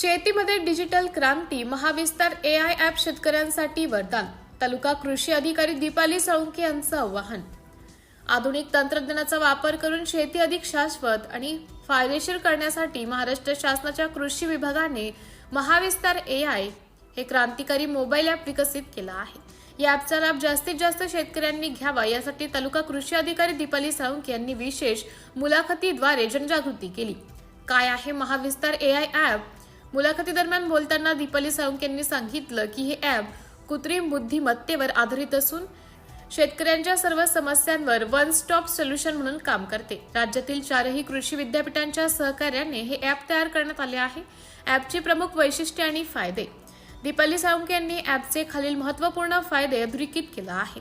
शेतीमध्ये डिजिटल क्रांती Mahavistar A I app शेतकऱ्यांसाठी वरदान. तालुका कृषी अधिकारी दीपाली साळुंके यांचं आवाहन. आधुनिक तंत्रज्ञानाचा वापर करून शेती अधिक शाश्वत आणि फायदेशीर करण्यासाठी महाराष्ट्र शासनाच्या कृषी विभागाने महाविस्तार ए आय हे क्रांतिकारी मोबाईल ॲप विकसित केला आहे. या ॲपचा लाभ जास्तीत जास्त शेतकऱ्यांनी घ्यावा यासाठी तालुका कृषी अधिकारी दीपाली साळुंके यांनी विशेष मुलाखतीद्वारे जनजागृती केली. काय आहे महाविस्तार ए आय ॲप? मुलाखतीदरम्यान बोलताना दीपाली साळुंक यांनी सांगितलं की हे ॲप कृत्रिम बुद्धिमत्तेवर आधारित असून शेतकऱ्यांच्या सर्व समस्यांवर वन स्टॉप सोल्युशन म्हणून काम करते. राज्यातील चारही कृषी विद्यापीठांच्या सहकार्याने हे ॲप तयार करण्यात आले आहे. ॲपची प्रमुख वैशिष्ट्ये आणि फायदे. दीपाली साळुंके यांनी ॲपचे खालील महत्त्वपूर्ण फायदे अधोरेखित केला आहे.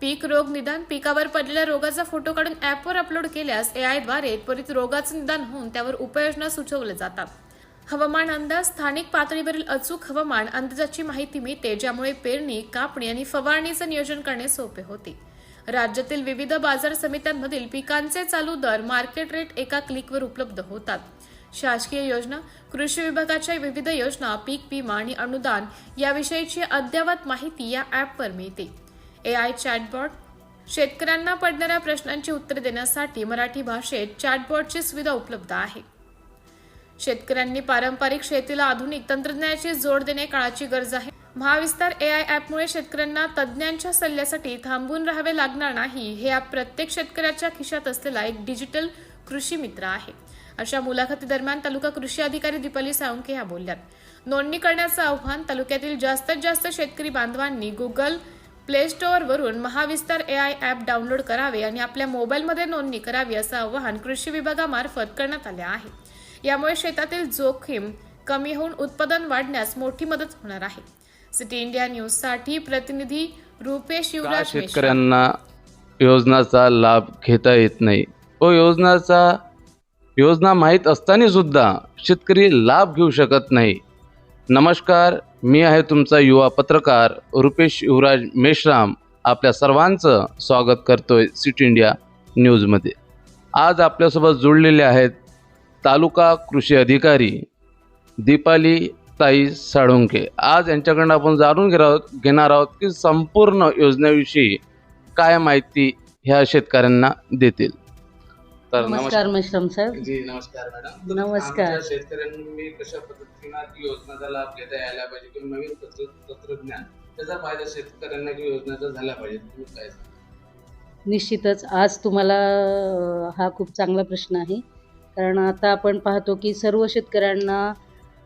पीक रोग निदान पिकावर पडलेल्या रोगाचा फोटो काढून ॲपवर अपलोड केल्यास एआयद्वारे त्वरित रोगाचं निदान होऊन त्यावर उपाययोजना सुचवल्या जातात. हवामान अंदाज स्थानिक पातळीवरील अचूक हवामान अंदाजाची माहिती मिळते ज्यामुळे पेरणी कापणी आणि फवारणीचं नियोजन करणे सोपे होते. राज्यातील विविध बाजार समित्यांमधील पिकांचे चालू दर मार्केट रेट एका क्लिकवर उपलब्ध होतात. शासकीय योजना कृषी विभागाच्या विविध योजना पीक विमा आणि अनुदान याविषयीची अद्ययावत माहिती या ॲपवर मिळते. ए आय चॅटबॉट शेतकऱ्यांना पडणाऱ्या प्रश्नांची उत्तरे देण्यासाठी मराठी भाषेत चॅटबॉटची सुविधा उपलब्ध आहे. शेतकऱ्यांनी पारंपरिक शेतीला आधुनिक तंत्रज्ञानाची जोड देणे काळाची गरज आहे. महाविस्तार ए आय ॲपमुळे शेतकऱ्यांना तज्ज्ञांच्या सल्ल्यासाठी थांबून राहावे लागणार नाही हे ॲप प्रत्येक शेतकऱ्याच्या खिशात असलेला एक डिजिटल कृषी मित्र आहे. अशा मुलाखती दरम्यान तालुका कृषी अधिकारी दीपाली साळुंके ह्या बोलल्यात. नोंदणी करण्याचं आव्हान तालुक्यातील जास्तीत जास्त शेतकरी बांधवांनी Google play स्टोअरवरून Mahavistar A I app download करावे आणि आपल्या मोबाईलमध्ये नोंदणी करावी असं आवाहन कृषी विभागामार्फत करण्यात आले आहे. यामुळे शेतातील जोखीम कमी होऊन उत्पादन वाढण्यास मोठी मदत होणार आहे. सिटी इंडिया न्यूजसाठी प्रतिनिधी रुपेश युवराज. शेतकऱ्यांना योजनाचा लाभ घेता येत नाही? व योजनाचा योजना माहीत असताना सुद्धा शेतकरी लाभ घेऊ शकत नाही. नमस्कार मी आहे तुमचा युवा पत्रकार रुपेश युवराज मेश्राम. आपल्या सर्वांचं स्वागत करतोय सिटी इंडिया न्यूजमध्ये. आज आपल्यासोबत जोडलेले आहेत तालुका कृषी अधिकारी दीपाली ताई साळुंके. आज यांच्याकडनं आपण जाणून घेणार आहोत घेणार आहोत की संपूर्ण योजनेविषयी काय माहिती ह्या शेतकऱ्यांना देतील. तर नमस्कार. मेश्रम साहेब. जी नमस्कार मॅडम. नमस्कार. आमच्या शेतकऱ्यांनी कशा पद्धतीनं ती योजनाचा लाभ घेता यायला पाहिजे किंवा नवीन तंत्र तंत्रज्ञान त्याचा फायदा शेतकऱ्यांना योजनेचा झाला पाहिजे तुम्ही काय? निश्चितच. आज तुम्हाला अ, हा खूप चांगला प्रश्न आहे. कारण आता आपण पाहतो की सर्व शेतकऱ्यांना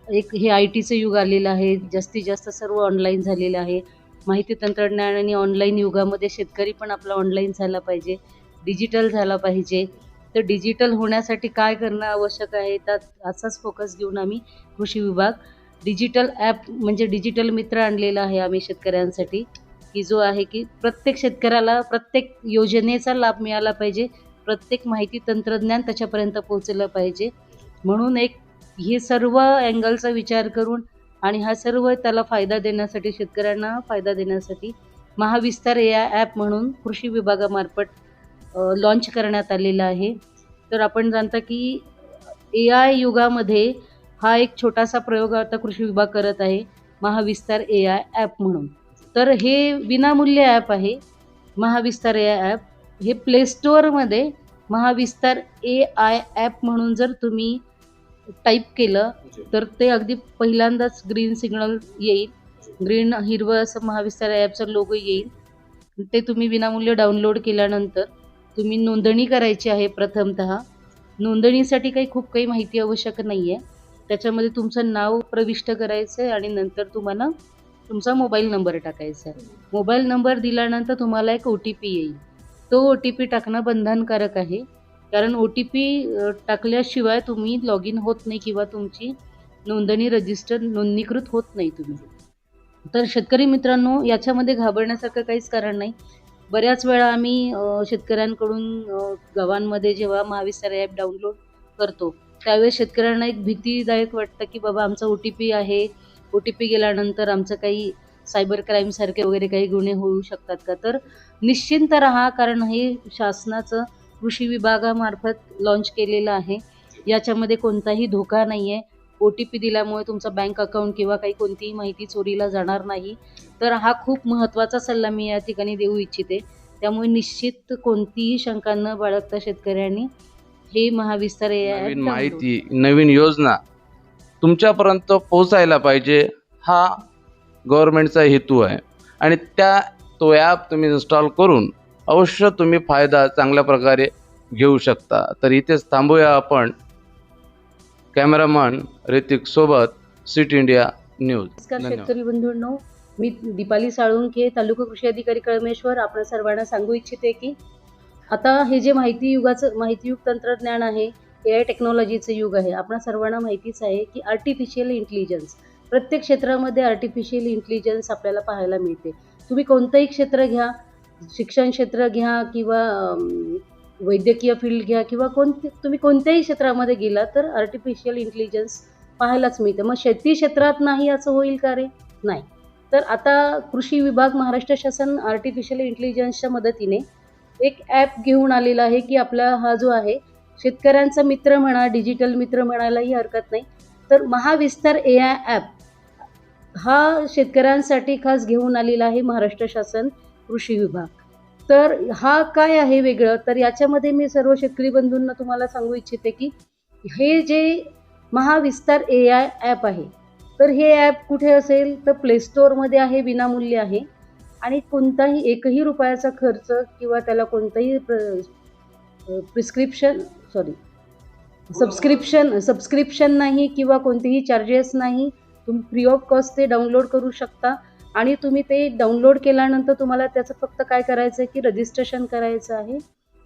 एक हे आय टीचं युग आलेलं आहे जास्तीत जास्त सर्व ऑनलाईन झालेलं आहे. माहिती तंत्रज्ञान आणि ऑनलाईन युगामध्ये शेतकरी पण आपला ऑनलाईन झाला पाहिजे डिजिटल झाला पाहिजे. तर डिजिटल होण्यासाठी काय करणं आवश्यक आहे? त्यात असाच फोकस घेऊन आम्ही कृषी विभाग डिजिटल ॲप म्हणजे डिजिटल मित्र आणलेला आहे आम्ही शेतकऱ्यांसाठी की जो आहे की प्रत्येक शेतकऱ्याला प्रत्येक योजनेचा लाभ मिळाला पाहिजे. प्रत्येक माहिती तंत्रज्ञान त्याच्यापर्यंत पोहोचलं पाहिजे. म्हणून एक हे सर्व अँगलचा विचार करून आणि हा सर्व त्याला फायदा देण्यासाठी शेतकऱ्यांना फायदा देण्यासाठी महाविस्तार या ॲप म्हणून कृषी विभागामार्फत लॉन्च करण्यात आलेला आहे. तर आपण जाणता की ए आय युगामध्ये हा एक छोटासा प्रयोग आता कृषी विभाग करत आहे महाविस्तार ए आय ॲप म्हणून. तर हे विनामूल्य ॲप आहे महाविस्तार ए आय ॲप. हे प्ले स्टोअरमध्ये महाविस्तार ए आय ॲप म्हणून जर तुम्ही टाईप केलं तर ते अगदी पहिल्यांदाच ग्रीन सिग्नल येईल. ग्रीन हिरवं असं महाविस्तार ॲपचा लोगो येईल. ते तुम्ही विनामूल्य डाउनलोड केल्यानंतर तुम्ही नोंदणी करायची आहे प्रथमतः. नोंदणीसाठी काही खूप काही माहिती आवश्यक नाही आहे त्याच्यामध्ये तुमचं नाव प्रविष्ट करायचं आहे आणि नंतर तुम्हाला तुमचा मोबाईल नंबर टाकायचा आहे. मोबाईल नंबर दिल्यानंतर तुम्हाला एक ओ टी पी येईल. तो ओ टी पी टाकणं बंधनकारक आहे. कारण ओ टी पी टाकल्याशिवाय तुम्ही लॉग इन होत नाही किंवा तुमची नोंदणी रजिस्टर नोंदणीकृत होत नाही तुम्ही. तर शेतकरी मित्रांनो याच्यामध्ये घाबरण्यासारखं काहीच कारण नाही. बऱ्याच वेळा आम्ही शेतकऱ्यांकडून गावांमध्ये जेव्हा महाविस्तार ॲप डाउनलोड करतो त्यावेळेस शेतकऱ्यांना एक भीतीदायक वाटतं की बाबा आमचा ओ टी पी आहे. ओ टी पी गेल्यानंतर आमचं काही सायबर क्राईमसारखे वगैरे काही गुन्हे होऊ शकतात का? तर निश्चिंत राहा कारण हे शासनाचं कृषी विभागामार्फत लॉन्च केलेलं आहे. याच्यामध्ये कोणताही धोका नाही आहे ओ टी पी दिल्यामुळे तुमचा बँक अकाउंट किंवा काही कोणतीही माहिती चोरीला जाणार नाही. तर हा खूप महत्त्वाचा सल्ला मी या ठिकाणी देऊ इच्छिते. त्यामुळे निश्चित कोणतीही शंका न बाळगता शेतकऱ्यांनी हे महाविस्तार माहिती नवीन योजना तुमच्यापर्यंत पोहोचायला पाहिजे. हा गव्हर्नमेंटचा हेतू आहे. आणि त्या तो ॲप तुम्ही इन्स्टॉल करून अवश्य तुम्ही फायदा चांगल्या प्रकारे घेऊ शकता. तर इथेच थांबूया आपण. कॅमेरामन ऋतिक सोबत सिट इंडिया न्यूज. शेतकरी बंधूंनो मी दीपाली साळुंखे तालुका कृषी अधिकारी कळमेश्वर. आपण सर्वांना सांगू इच्छिते की आता हे जे माहिती युगाचं माहितीयुग तंत्रज्ञान आहे ए आय टेक्नॉलॉजीचं युग आहे आपण सर्वांना माहितीच आहे की आर्टिफिशियल इंटेलिजन्स प्रत्येक क्षेत्रामध्ये आर्टिफिशियल इंटेलिजन्स आपल्याला पाहायला मिळते. तुम्ही कोणतंही क्षेत्र घ्या शिक्षण क्षेत्र घ्या किंवा वैद्यकीय फील्ड घ्या किंवा कोणते तुम्ही कोणत्याही क्षेत्रामध्ये गेला तर आर्टिफिशियल इंटेलिजन्स पाहायलाच मिळतं. मग शेती क्षेत्रात नाही असं होईल का रे? नाही. तर आता कृषी विभाग महाराष्ट्र शासन आर्टिफिशियल इंटेलिजन्सच्या मदतीने एक ॲप घेऊन आलेला आहे की आपला हा जो आहे शेतकऱ्यांचा मित्र म्हणा डिजिटल मित्र म्हणायलाही हरकत नाही. तर महाविस्तार ए आय ॲप हा शेतकऱ्यांसाठी खास घेऊन आलेला आहे महाराष्ट्र शासन कृषी विभाग. तर हा काय आहे वेगळं? तर याच्यामध्ये मी सर्व शेतकरी बंधूंना तुम्हाला सांगू इच्छिते की हे जे महाविस्तार ए आय ॲप आहे तर हे ॲप कुठे असेल? तर प्ले स्टोअरमध्ये आहे विनामूल्य आहे. आणि कोणताही एकही रुपयाचा खर्च किंवा त्याला कोणताही प्र प्रिस्क्रिप्शन सॉरी सबस्क्रिप्शन सबस्क्रिप्शन नाही किंवा कोणतेही चार्जेस नाही तुम्ही फ्री ऑफ कॉस्ट ते डाउनलोड करू शकता. आणि तुम्ही ते डाउनलोड केल्यानंतर तुम्हाला त्याचं फक्त काय करायचं आहे की रजिस्ट्रेशन करायचं आहे.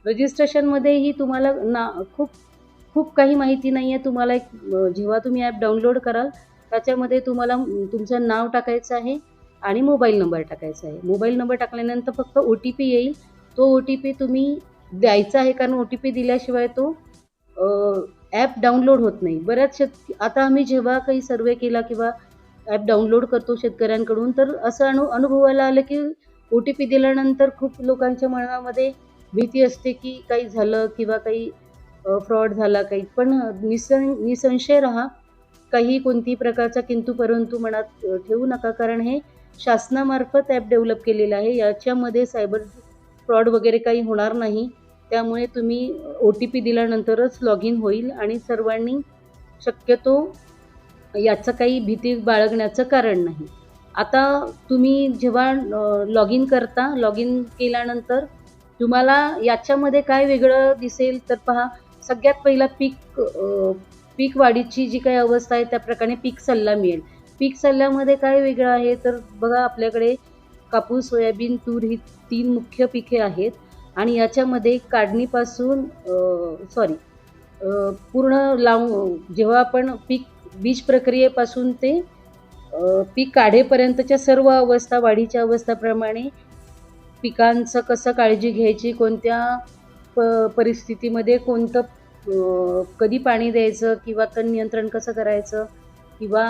रजिस्ट्रेशनमध्येही तुम्हाला ना खूप खूप काही माहिती नाही आहे तुम्हाला एक जेव्हा तुम्ही ॲप डाउनलोड कराल त्याच्यामध्ये तुम्हाला तुमचं नाव टाकायचं आहे आणि मोबाईल नंबर टाकायचा आहे. मोबाईल नंबर टाकल्यानंतर फक्त ओ टी पी येईल. तो ओ टी पी तुम्ही द्यायचा आहे कारण ओ टी पी दिल्याशिवाय तो ॲप डाउनलोड होत नाही. बऱ्याच शेत आता आम्ही जेव्हा काही सर्वे केला किंवा ॲप डाउनलोड करतो शेतकऱ्यांकडून तर असं अनु अनुभवायला आलं की ओ टी पी दिल्यानंतर खूप लोकांच्या मनामध्ये भीती असते की काही झालं किंवा काही फ्रॉड झाला काही. पण निसं निसंशय राहा. काही कोणतीही प्रकारचा किंतु परंतु मनात ठेवू नका. कारण हे शासनामार्फत ॲप डेव्हलप केलेलं आहे. याच्यामध्ये सायबर फ्रॉड वगैरे काही होणार नाही. त्यामुळे तुम्ही ओ टी पी दिल्यानंतरच लॉग इन होईल आणि सर्वांनी शक्यतो याचं काही भीती बाळगण्याचं कारण नाही. आता तुम्ही जेव्हा लॉग इन करता लॉग इन केल्यानंतर तुम्हाला याच्यामध्ये काय वेगळं दिसेल तर पहा सगळ्यात पहिला पीक पीक वाढीची जी काही अवस्था आहे त्याप्रकारे पीक सल्ला मिळेल. पीक सल्ल्यामध्ये काय वेगळं आहे? तर बघा आपल्याकडे कापूस सोयाबीन तूर ही तीन मुख्य पिके आहेत. आणि याच्यामध्ये काढणीपासून सॉरी पूर्ण लाव जेव्हा आपण पीक बीज प्रक्रियेपासून ते पीक काढेपर्यंतच्या सर्व अवस्था वाढीच्या अवस्थाप्रमाणे पिकांचं कसं काळजी घ्यायची कोणत्या प परिस्थितीमध्ये कोणतं कधी पाणी द्यायचं किंवा तण नियंत्रण कसं करायचं किंवा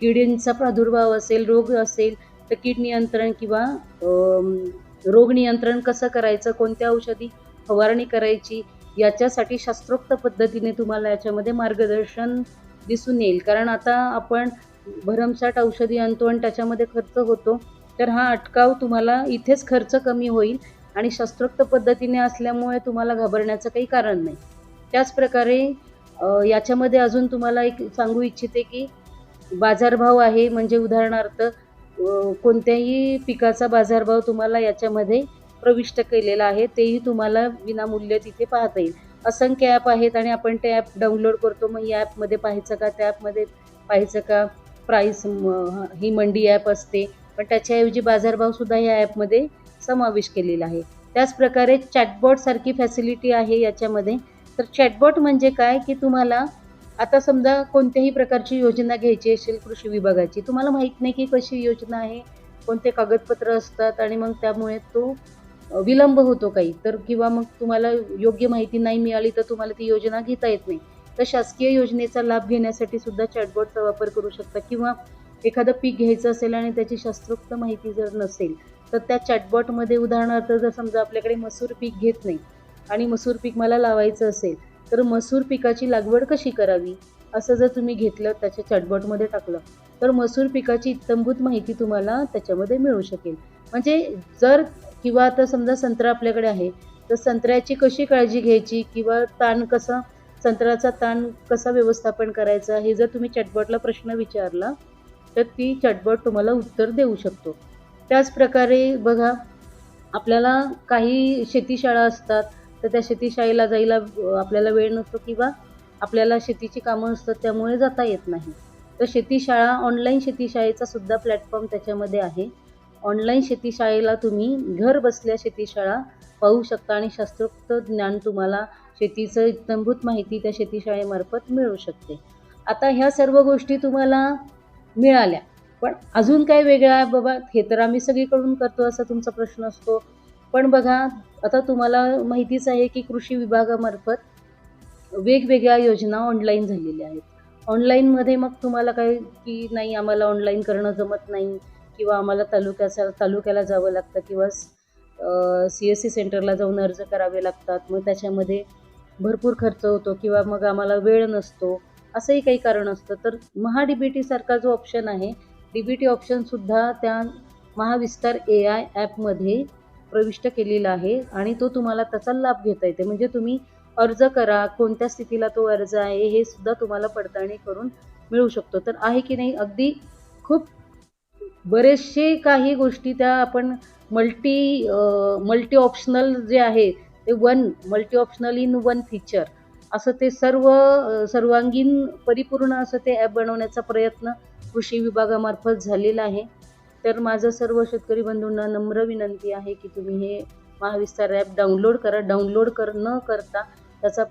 किडींचा प्रादुर्भाव असेल रोग असेल तर कीड नियंत्रण किंवा रोग नियंत्रण कसं करायचं कोणत्या औषधी फवारणी करायची याच्यासाठी शास्त्रोक्त पद्धतीने तुम्हाला याच्यामध्ये मार्गदर्शन दिसून येईल. कारण आता आपण भरमसाठ औषधी आणतो आणि त्याच्यामध्ये खर्च होतो तर हा अटकाव तुम्हाला इथेच खर्च कमी होईल आणि शास्त्रोक्त पद्धतीने असल्यामुळे तुम्हाला घाबरण्याचं काही कारण नाही. त्याचप्रकारे याच्यामध्ये अजून तुम्हाला एक सांगू इच्छिते की बाजारभाव आहे. म्हणजे उदाहरणार्थ कोणत्याही पिकाचा बाजारभाव तुम्हाला याच्यामध्ये प्रविष्ट केलेला आहे तेही तुम्हाला विनामूल्य तिथे पाहता येईल. असंख्य ॲप आहेत आणि आपण ते ॲप डाउनलोड करतो. मग या ॲपमध्ये पाहायचं का? त्या ॲपमध्ये पाहायचं का? प्राईस ही मंडी ॲप असते. पण त्याच्याऐवजी बाजारभावसुद्धा या ॲपमध्ये समावेश केलेला आहे. त्याचप्रकारे चॅटबॉटसारखी फॅसिलिटी आहे याच्यामध्ये. तर चॅटबॉट म्हणजे काय? की तुम्हाला आता समजा कोणत्याही प्रकारची योजना घ्यायची असेल कृषी विभागाची तुम्हाला माहीत नाही की कशी योजना आहे कोणते कागदपत्र असतात आणि मग त्यामुळे तो विलंब होतो काही. तर किंवा मग तुम्हाला योग्य माहिती नाही मिळाली तर तुम्हाला ती योजना घेता येत नाही. तर शासकीय योजनेचा लाभ घेण्यासाठी सुद्धा चॅटबॉटचा वापर करू शकता किंवा एखादं पीक घ्यायचं असेल आणि त्याची शास्त्रोक्त माहिती जर नसेल तर त्या चॅटबॉटमध्ये उदाहरणार्थ जर समजा आपल्याकडे मसूर पीक घेत नाही आणि मसूर पीक मला लावायचं असेल तर मसूर पिकाची लागवड कशी करावी? असं जर तुम्ही घेतलं त्याच्या चॅटबॉटमध्ये टाकलं तर मसूर पिकाची इत्तंभूत माहिती तुम्हाला त्याच्यामध्ये मिळू शकेल. म्हणजे जर किंवा आता समजा संत्रा आपल्याकडे आहे तर संत्र्याची कशी काळजी घ्यायची? किंवा ताण कसा संत्र्याचा ताण कसा व्यवस्थापन करायचा? हे जर तुम्ही चॅटबॉटला प्रश्न विचारला तर ती चॅटबॉट तुम्हाला उत्तर देऊ शकतो. त्याचप्रकारे बघा आपल्याला काही शेतीशाळा असतात तर त्या शेतीशाळेला जायला आपल्याला वेळ नसतो किंवा आपल्याला शेतीची कामं असतात त्यामुळे जाता येत नाही. तर शेतीशाळा ऑनलाईन शेतीशाळेचा सुद्धा प्लॅटफॉर्म त्याच्यामध्ये आहे. ऑनलाईन शेतीशाळेला तुम्ही घर बसल्या शेतीशाळा पाहू शकता आणि शास्त्रोक्त ज्ञान तुम्हाला शेतीचं इत्तंभूत माहिती त्या शेतीशाळेमार्फत मिळू शकते. आता ह्या सर्व गोष्टी तुम्हाला मिळाल्या. पण अजून काय वेगळं आहे बाबा हे तर आम्ही सगळीकडून करतो असा तुमचा प्रश्न असतो. पण बघा आता तुम्हाला माहितीच आहे की कृषी विभागामार्फत वेगवेगळ्या योजना ऑनलाईन झालेल्या आहेत. ऑनलाईनमध्ये मग तुम्हाला काय की नाही आम्हाला ऑनलाईन करणं जमत नाही किंवा आम्हाला तालुक्याचा तालुक्याला जावं लागतं किंवा सी एस सी सेंटरला जाऊन अर्ज करावे लागतात. मग त्याच्यामध्ये भरपूर खर्च होतो किंवा मग आम्हाला वेळ नसतो. असंही काही कारण असतं. तर महा डी बी टीसारखा जो ऑप्शन आहे डी बी टी ऑप्शनसुद्धा त्या महाविस्तार ए आय ॲपमध्ये प्रविष्ट केलेला आहे आणि तो तुम्हाला त्याचा लाभ घेता येते. म्हणजे तुम्ही अर्ज करा कोणत्या स्थितीला तो अर्ज आहे हे सुद्धा तुम्हाला पडताळणी करून मिळू शकतो. तर आहे की नाही अगदी खूप बरेचसे काही गोष्टी त्या आपण मल्टी मल्टी ऑप्शनल जे आहे ते one multi optional in one feature असं ते सर्व सर्वांगीण परिपूर्ण असं ते ॲप बनवण्याचा प्रयत्न कृषी विभागामार्फत झालेला आहे. तर माझं सर्व शेतकरी बंधूंना नम्र विनंती आहे की तुम्ही हे महाविस्तार ॲप डाउनलोड करा. डाउनलोड कर न करता त्याचा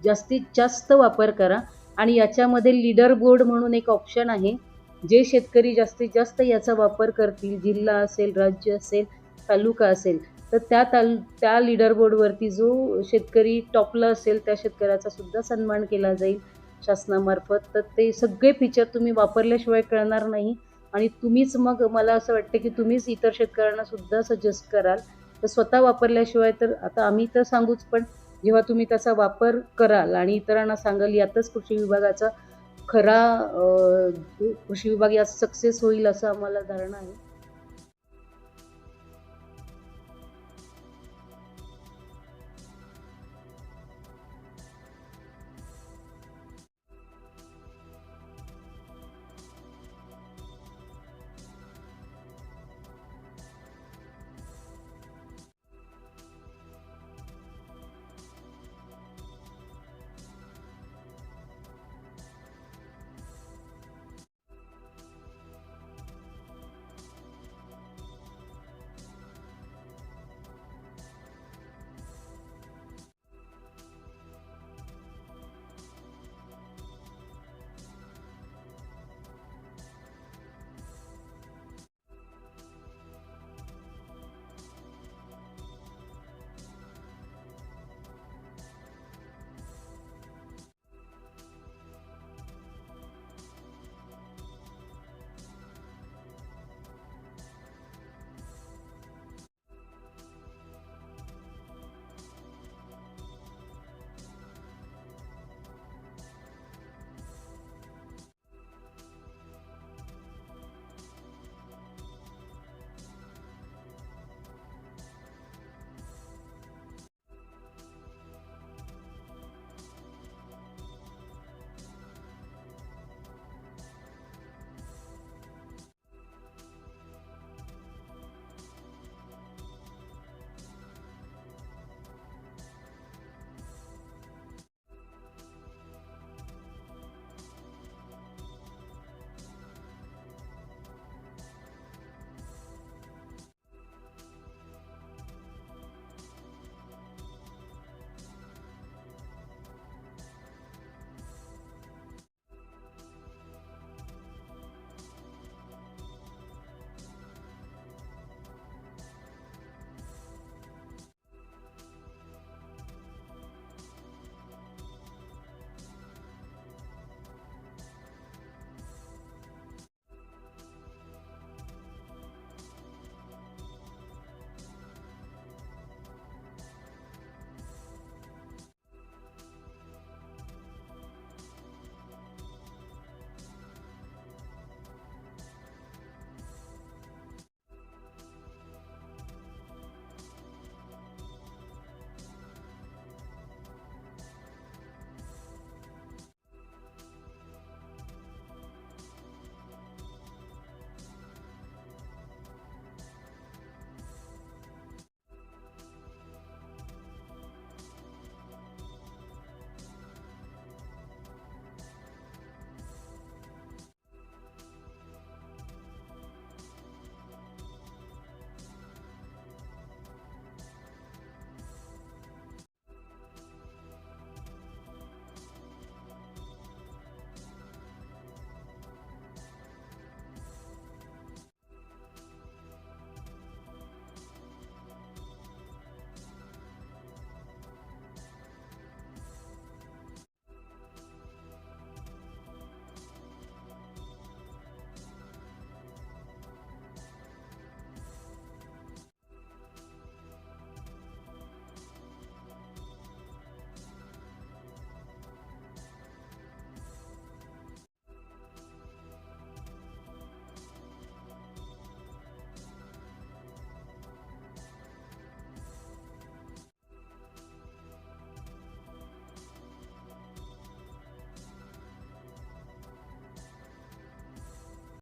जास्तीत जास्त वापर करा. आणि याच्यामध्ये लीडर बोर्ड म्हणून एक ऑप्शन आहे. जे शेतकरी जास्तीत जास्त याचा वापर करतील जिल्हा असेल राज्य असेल तालुका असेल तर त्या ताल त्या लीडर बोर्डवरती जो शेतकरी टॉपला असेल त्या शेतकऱ्याचा सुद्धा सन्मान केला जाईल शासनामार्फत. तर ते सगळे फीचर तुम्ही वापरल्याशिवाय कळणार नाही. आणि तुम्हीच मग मला असं वाटतं की तुम्हीच इतर शेतकऱ्यांना सुद्धा सजेस्ट कराल. तर स्वतः वापरल्याशिवाय तर आता आम्ही तर सांगूच पण जेव्हा तुम्ही त्याचा वापर कराल आणि इतरांना सांगाल यातच कृषी विभागाचा खरा कृषी विभाग यात सक्सेस होईल असं आम्हाला धारणा आहे.